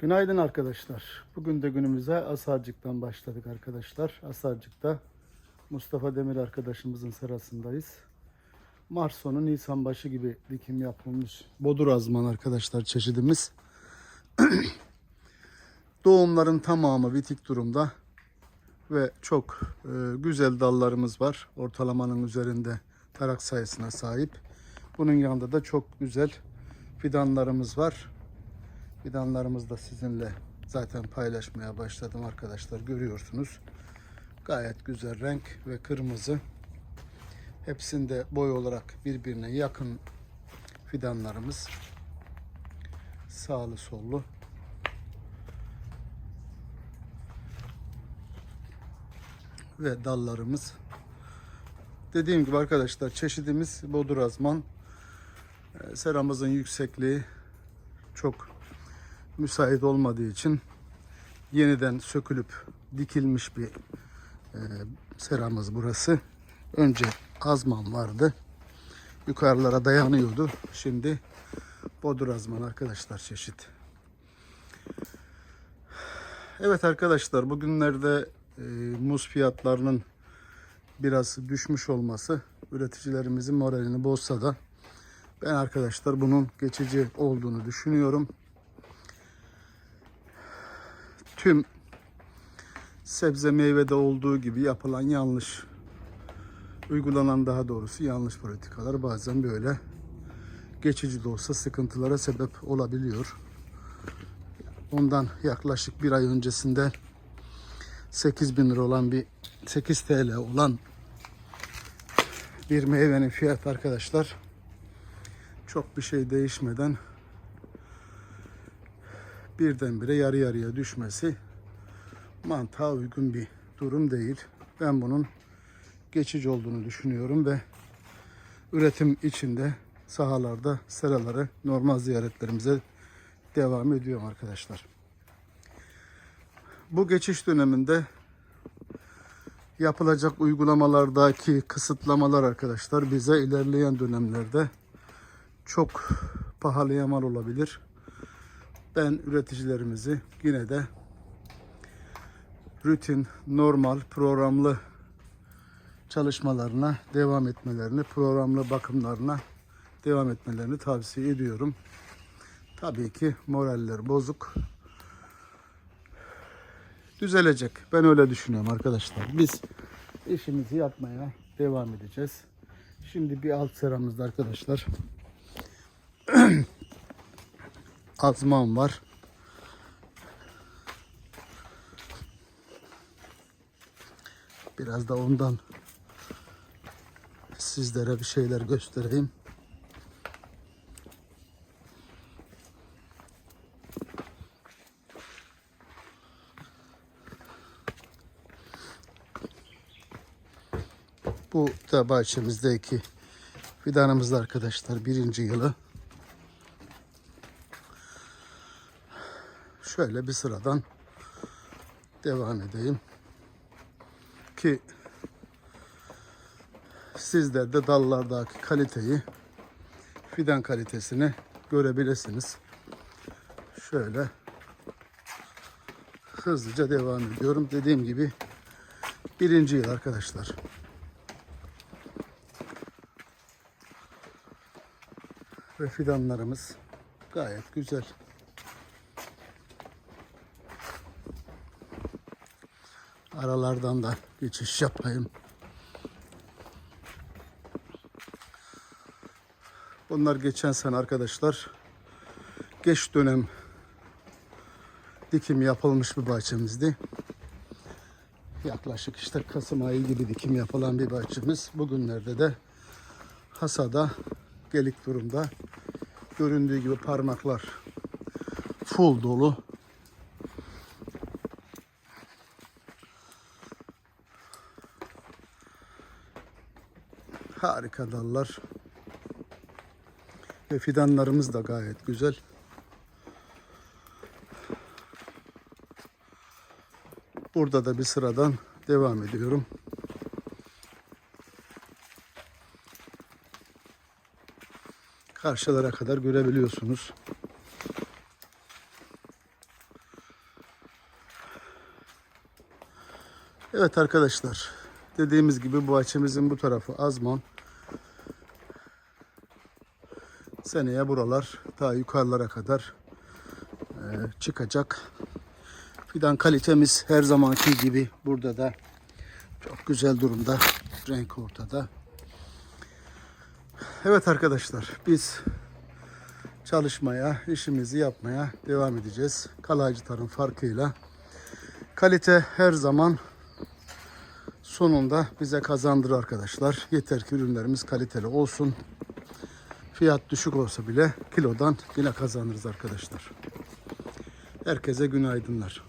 Günaydın arkadaşlar. Bugün de günümüze Asarcık'tan başladık arkadaşlar. Asarcık'ta Mustafa Demir arkadaşımızın sırasındayız. Mart sonu Nisan başı gibi dikim yapılmış bodur azman arkadaşlar çeşidimiz. Doğumların tamamı bitik durumda ve çok e, güzel dallarımız var. Ortalamanın üzerinde tarak sayısına sahip. Bunun yanında da çok güzel fidanlarımız var. Fidanlarımızı da sizinle zaten paylaşmaya başladım arkadaşlar. Görüyorsunuz. Gayet güzel renk ve kırmızı. Hepsinde boy olarak birbirine yakın fidanlarımız. Sağlı sollu. Ve dallarımız. Dediğim gibi arkadaşlar çeşidimiz bodurazman. Ee, Seramızın yüksekliği çok müsait olmadığı için yeniden sökülüp dikilmiş bir e, seramız burası. Önce azman vardı. Yukarılara dayanıyordu. Şimdi bodur azman arkadaşlar çeşit. Evet arkadaşlar bugünlerde e, muz fiyatlarının biraz düşmüş olması üreticilerimizin moralini bozsa da ben arkadaşlar bunun geçici olduğunu düşünüyorum. Tüm sebze meyvede olduğu gibi yapılan yanlış uygulanan daha doğrusu yanlış politikalar bazen böyle geçici de olsa sıkıntılara sebep olabiliyor. Ondan yaklaşık bir ay öncesinde 8 bin lira olan bir 8 TL olan bir meyvenin fiyatı arkadaşlar çok bir şey değişmeden birdenbire yarı yarıya düşmesi mantığa uygun bir durum değil. Ben bunun geçici olduğunu düşünüyorum ve üretim içinde sahalarda seraları normal ziyaretlerimize devam ediyorum arkadaşlar. Bu geçiş döneminde yapılacak uygulamalardaki kısıtlamalar arkadaşlar bize ilerleyen dönemlerde çok pahalıya mal olabilir. Ben üreticilerimizi yine de rutin, normal, programlı çalışmalarına devam etmelerini, programlı bakımlarına devam etmelerini tavsiye ediyorum. Tabii ki moraller bozuk. Düzelecek. Ben öyle düşünüyorum arkadaşlar. Biz işimizi yapmaya devam edeceğiz. Şimdi bir alt seramızda arkadaşlar azman var. Biraz da ondan sizlere bir şeyler göstereyim. Bu da bahçemizdeki fidanımız da arkadaşlar birinci yılı. Şöyle bir sıradan devam edeyim. Ki sizler de dallardaki kaliteyi, fidan kalitesini görebilirsiniz. Şöyle hızlıca devam ediyorum. Dediğim gibi birinci yıl arkadaşlar. Ve fidanlarımız gayet güzel. Aralardan da geçiş yapayım. Bunlar geçen sene arkadaşlar geç dönem dikim yapılmış bir bahçemizdi. Yaklaşık işte Kasım ayı gibi dikim yapılan bir bahçemiz. Bugünlerde de hasada gelik durumda. Göründüğü gibi parmaklar full dolu. Harika dallar. Ve fidanlarımız da gayet güzel. Burada da bir sıradan devam ediyorum. Karşılara kadar görebiliyorsunuz. Evet arkadaşlar dediğimiz gibi bu bahçemizin bu tarafı Azman. Seneye buralar daha yukarılara kadar e, çıkacak. Fidan kalitemiz her zamanki gibi burada da çok güzel durumda. Renk ortada. Evet arkadaşlar biz çalışmaya, işimizi yapmaya devam edeceğiz. Kalaycı tarım farkıyla. Kalite her zaman sonunda bize kazandırır arkadaşlar. Yeter ki ürünlerimiz kaliteli olsun. Fiyat düşük olsa bile kilodan yine kazanırız arkadaşlar. Herkese günaydınlar.